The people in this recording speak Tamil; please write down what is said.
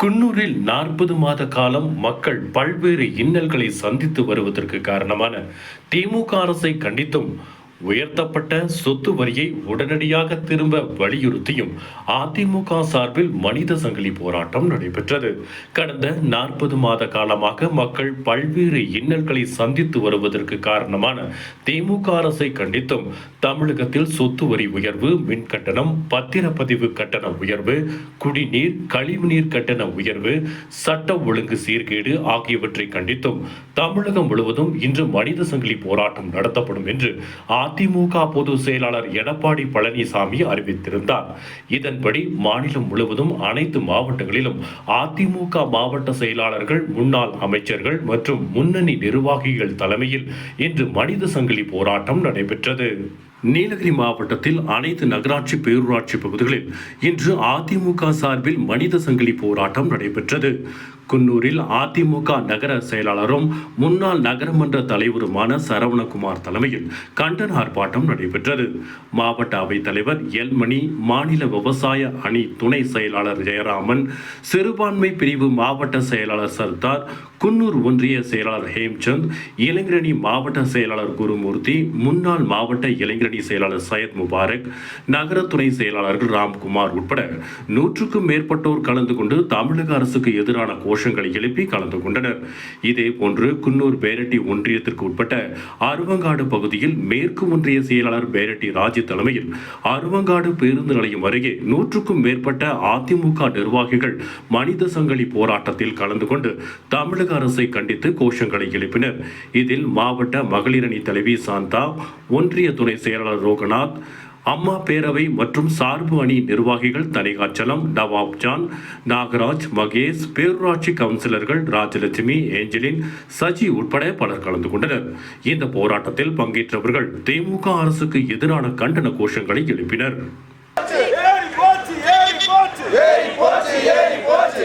குன்னூரில் நாற்பது மாத காலம் மக்கள் பல்வேறு இன்னல்களை சந்தித்து வருவதற்கு காரணமான திமுக அரசை கண்டித்தும் உயர்த்தப்பட்ட சொத்து வரியை உடனடியாக திரும்ப வலியுறுத்தியும் அதிமுக சார்பில் மனித சங்கிலி போராட்டம் நடைபெற்றது. கடந்த நாற்பது மாத காலமாக மக்கள் பல்வேறு இன்னல்களை சந்தித்து வருவதற்கு காரணமான திமுக அரசை கண்டித்தும் தமிழகத்தில் சொத்து வரி உயர்வு மின் கட்டணம் பத்திரப்பதிவு கட்டண உயர்வு குடிநீர் கழிவுநீர் கட்டண உயர்வு சட்ட ஒழுங்கு சீர்கேடு ஆகியவற்றை கண்டித்தும் தமிழகம் முழுவதும் இன்று மனித சங்கிலி போராட்டம் நடத்தப்படும் என்று அதிமுக பொதுச் செயலாளர் எடப்பாடி பழனிசாமி அறிவித்திருந்தார். இதன்படி மாநிலம் முழுவதும் அனைத்து மாவட்டங்களிலும் அதிமுக மாவட்ட செயலாளர்கள் முன்னாள் அமைச்சர்கள் மற்றும் முன்னணி நிர்வாகிகள் தலைமையில் இன்று மனித சங்கிலி போராட்டம் நடைபெற்றது. நீலகிரி மாவட்டத்தில் அனைத்து நகராட்சி பேரூராட்சி பகுதிகளில் இன்று அதிமுக சார்பில் மனித சங்கிலி போராட்டம் நடைபெற்றது. குன்னூரில் அதிமுக நகர செயலாளரும் முன்னாள் நகரமன்ற தலைவருமான சரவணகுமார் தலைமையில் கண்டன ஆர்ப்பாட்டம் நடைபெற்றது. மாவட்ட அவைத் தலைவர் எல்மணி மாநில விவசாய அணி துணை செயலாளர் ஜெயராமன் சிறுபான்மை பிரிவு மாவட்ட செயலாளர் சர்தார் குன்னூர் ஒன்றிய செயலாளர் ஹேம்சந்த் இளைஞரணி மாவட்ட செயலாளர் குருமூர்த்தி முன்னாள் மாவட்ட இளைஞரணி செயலாளர் சையத் முபாரக் நகர துணை செயலாளர்கள் ராம்குமார் உட்பட நூற்றுக்கும் மேற்பட்டோர் கலந்து கொண்டு தமிழக அரசுக்கு எதிரான கோஷங்களை எழுப்பி கலந்து கொண்டனர். இதே போன்று குன்னூர் பேரட்டி ஒன்றியத்திற்கு உட்பட்ட அருவங்காடு பகுதியில் மேற்கு ஒன்றிய செயலாளர் பேரட்டி ராஜி தலைமையில் அருவங்காடு பேருந்து நிலையம் அருகே நூற்றுக்கும் மேற்பட்ட அதிமுக நிர்வாகிகள் மனித சங்கிலி போராட்டத்தில் கலந்து கொண்டு தமிழக அரசை கண்டித்து கோஷங்களை எழுப்பினர். இதில் மாவட்ட மகளிரணி தலைவி சாந்தா ஒன்றிய துணை செயலாளர் ரோகநாத் அம்மா பேரவை மற்றும் சார்பு அணி நிர்வாகிகள் தனிகாச்சலம் நவாப்ஜான் நாகராஜ் மகேஷ் பேரூராட்சி கவுன்சிலர்கள் ராஜலட்சுமி ஏஞ்சலின் சஜி உட்பட பலர் கலந்து கொண்டனர். இந்த போராட்டத்தில் பங்கேற்றவர்கள் திமுக அரசுக்கு எதிரான கண்டன கோஷங்களை எழுப்பினர். ஏறி போச்சு ஏறி போச்சு ஏறி போச்சு ஏறி போச்சு